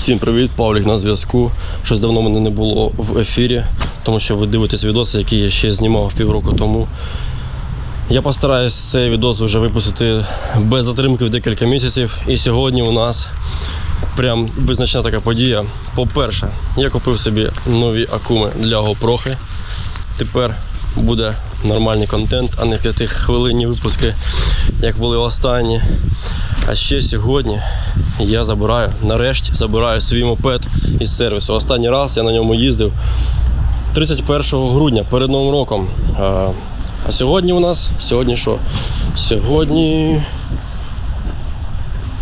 Всім привіт, Павлік на зв'язку. Щось давно мене не було в ефірі, тому що ви дивитесь відоси, які я ще знімав півроку тому. Я постараюсь цей відос вже випустити без затримки в декілька місяців. І сьогодні у нас прям визначна така подія. По-перше, я купив собі нові акуми для GoPro. Тепер буде нормальний контент, а не п'ятихвилинні випуски, як були останні. А ще сьогодні я забираю, нарешті забираю свій мопед із сервісу. Останній раз я на ньому їздив 31 грудня перед Новим роком. А, сьогодні у нас, сьогодні що? Сьогодні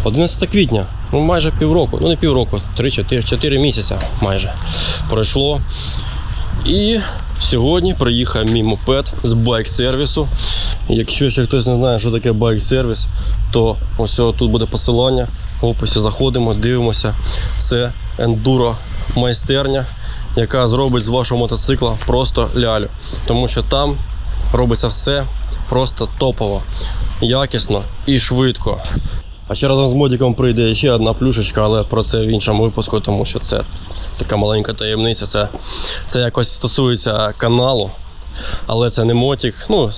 11 квітня. Ну, майже півроку, ну не півроку, 3-4 місяці майже пройшло. І сьогодні приїхав мій мопед з байк-сервісу. Якщо ще хтось не знає, що таке байк-сервіс, то ось тут буде посилання. В описі заходимо, дивимося. Це ендуро майстерня, яка зробить з вашого мотоцикла просто лялю. Тому що там робиться все просто топово, якісно і швидко. А ще разом з модіком прийде ще одна плюшечка, але про це в іншому випуску, тому що це така маленька таємниця. Це, це якось стосується каналу, але це не мотик. Ну,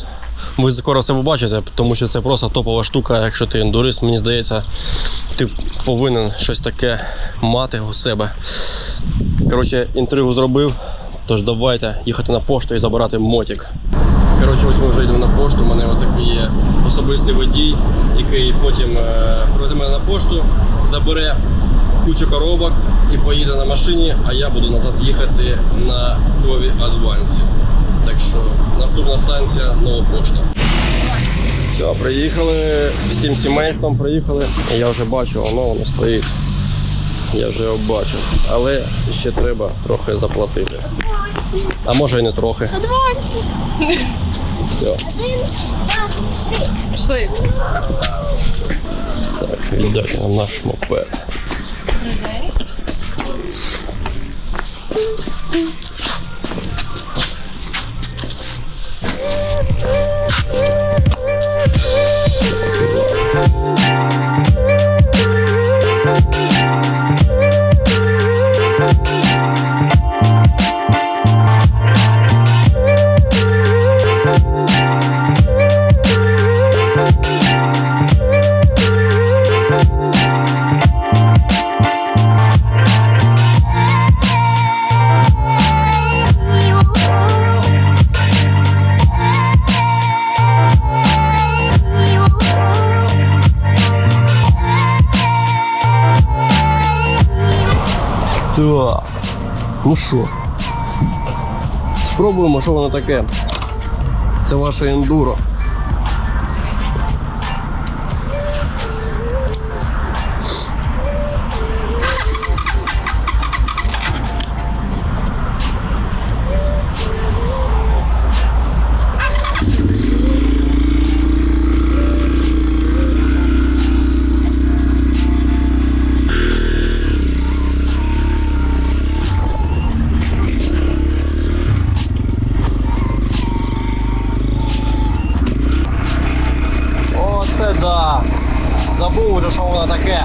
ви скоро все побачите, тому що це просто топова штука. Якщо ти ендурист, мені здається, ти повинен щось таке мати у себе. Коротше, інтригу зробив. Тож давайте їхати на пошту і забирати мотик. Коротше, ось ми вже йдемо на пошту. У мене отакий є особистий водій, який потім привезе мене на пошту, забере кучу коробок і поїде на машині, а я буду назад їхати на Кові Адвансі. Так що наступна станція нова пошта. Все, приїхали, всім сімейством приїхали. Я вже бачу, воно воно стоїть. Я вже його бачив. Але ще треба трохи заплатити. А може і не трохи. Все. Пішли. Так, віддачі нам наш мопед. Ну що? Спробуємо, що воно таке. Це ваше ендуро. Уже, що воно таке.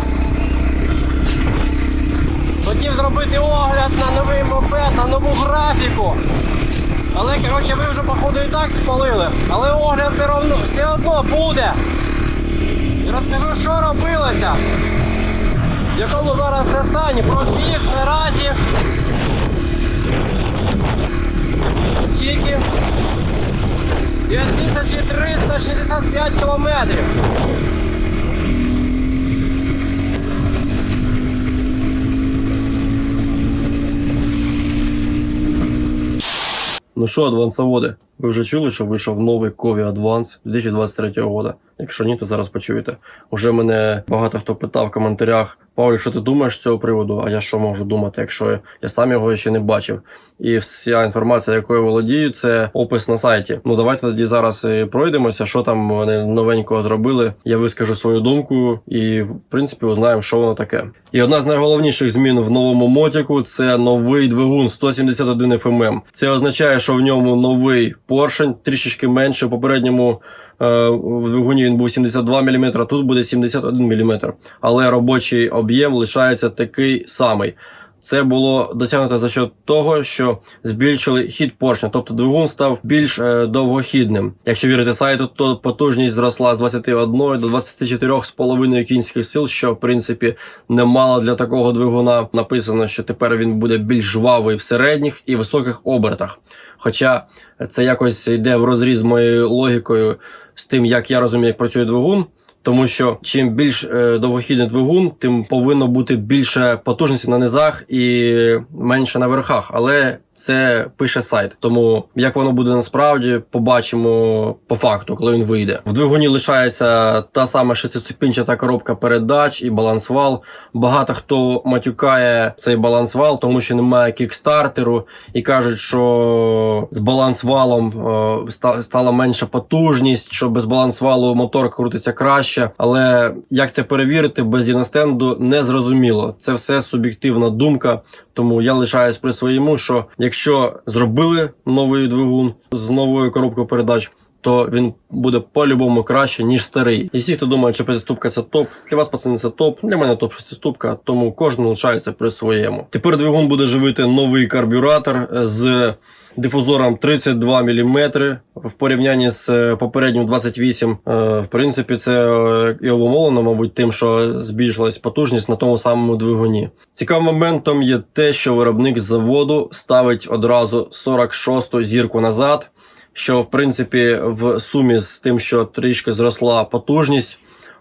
Хотів зробити огляд на новий мопед, на нову графіку. Але коротше ви вже походу і так спалили. Але огляд все одно, все одно буде. І розкажу, що робилося. В якому зараз все стані. Пробіг наразі. Скільки? 2365 кілометрів. Ну що, адвансоводи, ви вже чули, що вийшов новий Кові Advance 2023 року? Якщо ні, то зараз почуєте. Уже мене багато хто питав в коментарях: Павлі, що ти думаєш з цього приводу? А я що можу думати, якщо я, я сам його ще не бачив? І вся інформація, якою володію, це опис на сайті. Ну давайте тоді зараз і пройдемося, що там вони новенького зробили. Я вискажу свою думку і, в принципі, узнаємо, що воно таке. І одна з найголовніших змін в новому мотику це новий двигун 171 FMM. Це означає, що в ньому новий поршень, трішечки менше. Попередньому е, в двигуні він був 72 мм, тут буде 71 мм. Але робочий об'єм лишається такий самий. Це було досягнуто за счет того, що збільшили хід поршня, тобто двигун став більш е, довгохідним. Якщо вірити сайту, то потужність зросла з 21 до 24,5 кінських сил, що в принципі немало для такого двигуна. Написано, що тепер він буде більш жвавий в середніх і високих обертах. Хоча це якось йде в розріз з моєю логікою з тим, як я розумію, як працює двигун. Тому що чим більш е, довгохідний двигун, тим повинно бути більше потужності на низах і менше на верхах. Але це пише сайт. Тому як воно буде насправді, побачимо по факту, коли він вийде. В двигуні лишається та сама шестиступінчата коробка передач і балансвал. Багато хто матюкає цей балансвал, тому що немає кікстартеру, і кажуть, що з балансвалом е, стала менша потужність, що без балансвалу мотор крутиться краще. Але як це перевірити без діностенду, не зрозуміло. Це все суб'єктивна думка. Тому я лишаюсь при своєму, що якщо зробили новий двигун з новою коробкою передач, то він буде по-любому краще, ніж старий. І всі, хто думає, що п'ятиступка це топ, для вас, пацани, це топ. Для мене топ шестиступка, тому кожен лишається при своєму. Тепер двигун буде живити новий карбюратор з дифузором 32 мм в порівнянні з е, попереднім 28. Е, В принципі, це е, і обумовлено, мабуть, тим, що збільшилась потужність на тому самому двигуні. Цікавим моментом є те, що виробник з заводу ставить одразу 46-ту зірку назад що в принципі в сумі з тим, що трішки зросла потужність,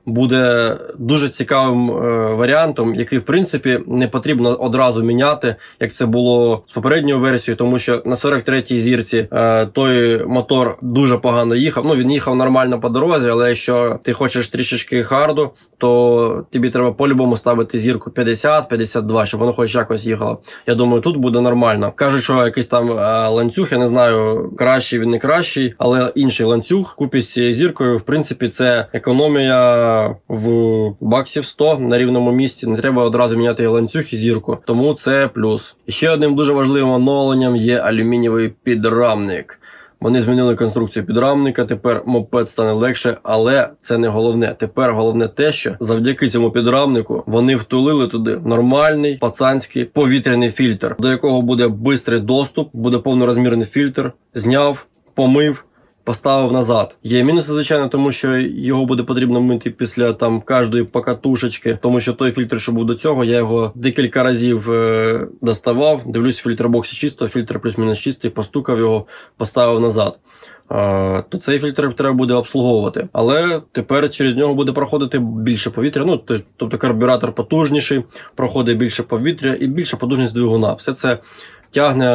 буде дуже цікавим е, варіантом, який в принципі не потрібно одразу міняти, як це було з попередньою версією, тому що на 43-й зірці е, той мотор дуже погано їхав. Ну він їхав нормально по дорозі, але якщо ти хочеш трішечки харду, то тобі треба по-любому ставити зірку 50-52, щоб воно хоч якось їхало. Я думаю, тут буде нормально. Кажуть, що якийсь там е, ланцюг, я не знаю, кращий він не кращий, але інший ланцюг купі з цією зіркою, в принципі, це економія в баксів 100 на рівному місці. Не треба одразу міняти і ланцюг і зірку. Тому це плюс. Ще одним дуже важливим оновленням є алюмінієвий підрамник. Вони змінили конструкцію підрамника. Тепер мопед стане легше, але це не головне. Тепер головне те, що завдяки цьому підрамнику вони втулили туди нормальний пацанський повітряний фільтр, до якого буде швидкий доступ, буде повнорозмірний фільтр. Зняв, помив. Поставив назад. Є мінуси, звичайно, тому що його буде потрібно мити після там кожної покатушечки, тому що той фільтр, що був до цього, я його декілька разів е, доставав. Дивлюсь, в фільтробоксі чисто, фільтр плюс-мінус чистий, постукав його, поставив назад. Е, то цей фільтр треба буде обслуговувати. Але тепер через нього буде проходити більше повітря. Ну тобто карбюратор потужніший, проходить більше повітря і більша потужність двигуна. Все це тягне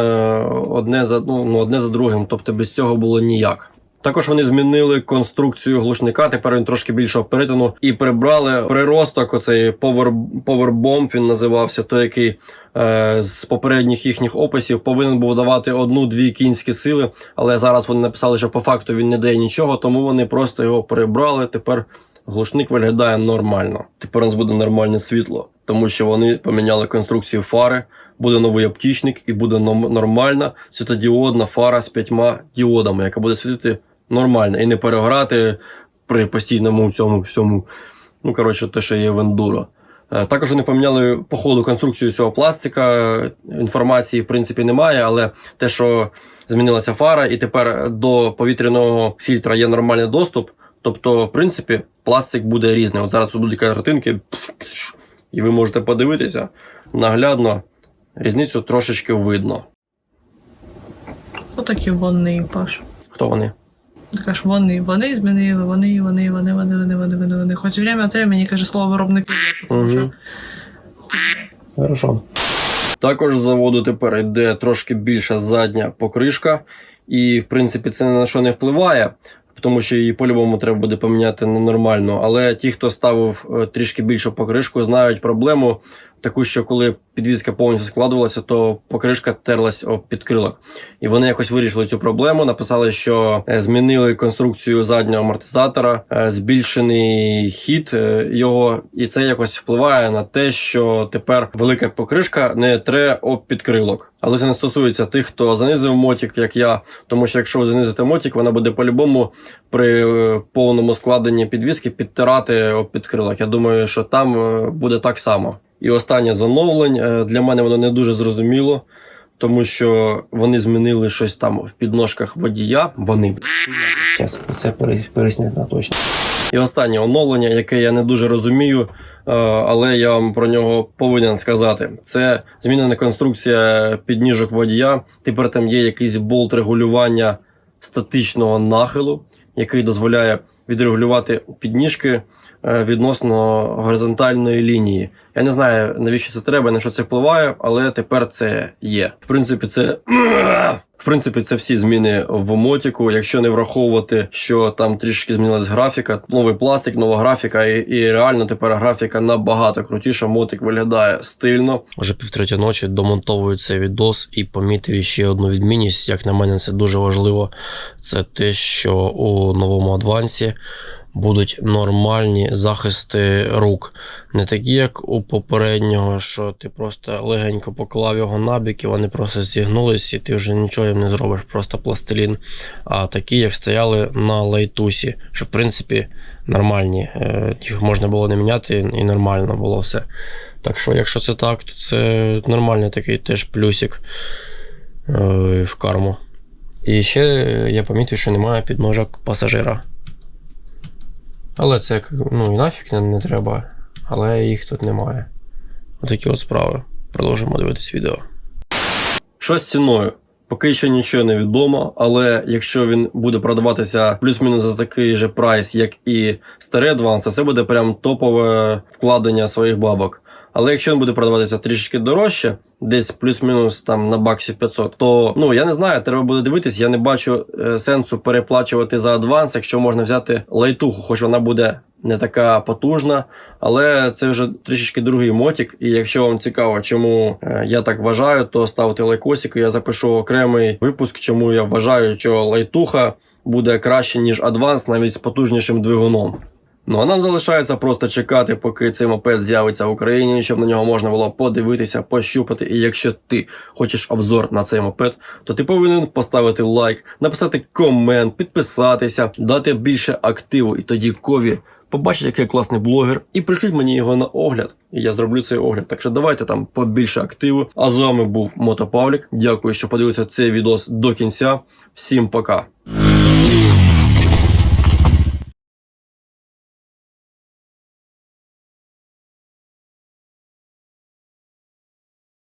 одне за ну, ну, одне за другим, тобто без цього було ніяк. Також вони змінили конструкцію глушника. Тепер він трошки більшого перетину і прибрали приросток. Оцей повер, повербомб він називався, той, який е, з попередніх їхніх описів повинен був давати одну-дві кінські сили. Але зараз вони написали, що по факту він не дає нічого, тому вони просто його прибрали. Тепер глушник виглядає нормально. Тепер у нас буде нормальне світло, тому що вони поміняли конструкцію фари. Буде новий оптічник і буде нормальна світодіодна фара з п'ятьма діодами, яка буде світити нормально і не перегорати при постійному цьому всьому. Ну, коротше, те, що є в ендуро. Е, Також вони поміняли по ходу конструкцію цього пластика. Інформації, в принципі, немає, але те, що змінилася фара, і тепер до повітряного фільтра є нормальний доступ. Тобто, в принципі, пластик буде різний. От зараз будуть картинки, і ви можете подивитися наглядно. Різницю трошечки видно. Отакі вони, Паш. Хто вони? Кажеш, вони, вони змінили, вони, вони, вони, вони, вони, вони, вони, вони. Хоч время від времени каже слово виробники, тому що Хорошо. Також з заводу тепер йде трошки більша задня покришка, і в принципі це на що не впливає, тому що її по-любому треба буде поміняти на нормальну. Але ті, хто ставив е, трішки більшу покришку, знають проблему таку, що коли підвізка повністю складувалася, то покришка терлась об підкрилок. І вони якось вирішили цю проблему. Написали, що е, змінили конструкцію заднього амортизатора, е, збільшений хід е, його, і це якось впливає на те, що тепер велика покришка не тре об підкрилок. Але це не стосується тих, хто занизив мотик, як я. Тому що якщо ви занизите мотик, вона буде по-любому при повному складенні підвіски підтирати об підкрилок. Я думаю, що там буде так само. І останнє з оновлень е, для мене воно не дуже зрозуміло, тому що вони змінили щось там в підножках водія. Вони Щас, це переснять на точно. І останнє оновлення, яке я не дуже розумію, е, але я вам про нього повинен сказати. Це змінена конструкція підніжок водія. Тепер там є якийсь болт регулювання статичного нахилу, який дозволяє відрегулювати підніжки е, відносно горизонтальної лінії. Я не знаю, навіщо це треба, на що це впливає, але тепер це є. В принципі, це. В принципі, це всі зміни в мотіку. Якщо не враховувати, що там трішки змінилась графіка, новий пластик, нова графіка, і, і реально тепер графіка набагато крутіша. Мотик виглядає стильно. Вже півтретя ночі домонтовую цей відос і помітив ще одну відмінність. Як на мене, це дуже важливо. Це те, що у новому адвансі будуть нормальні захисти рук. Не такі, як у попереднього, що ти просто легенько поклав його набік, і вони просто зігнулись, і ти вже нічого їм не зробиш, просто пластилін. А такі, як стояли на лайтусі, що в принципі нормальні. Е, Їх можна було не міняти, і нормально було все. Так що, якщо це так, то це нормальний такий теж плюсик е, в карму. І ще я помітив, що немає підножок пасажира. Але це як, ну і нафіг не, не треба, але їх тут немає. Отакі от справи. Продовжимо дивитись відео. Що з ціною? Поки що нічого не відомо, але якщо він буде продаватися плюс-мінус за такий же прайс, як і старий адванс, то це буде прям топове вкладення своїх бабок. Але якщо він буде продаватися трішки дорожче, десь плюс-мінус там на баксів 500, то ну я не знаю, треба буде дивитись. Я не бачу е, сенсу переплачувати за адванс, якщо можна взяти лайтуху, хоч вона буде не така потужна, але це вже трішечки другий мотик. І якщо вам цікаво, чому е, я так вважаю, то ставте лайкосик, я запишу окремий випуск, чому я вважаю, що лайтуха буде краще ніж адванс, навіть з потужнішим двигуном. Ну а нам залишається просто чекати, поки цей мопед з'явиться в Україні, щоб на нього можна було подивитися, пощупати. І якщо ти хочеш обзор на цей мопед, то ти повинен поставити лайк, написати комент, підписатися, дати більше активу, і тоді кові побачить, який класний блогер, і пришліть мені його на огляд. І я зроблю цей огляд. Так що давайте там побільше активу. А з вами був Мотопавлік. Дякую, що подивилися цей відос до кінця. Всім пока.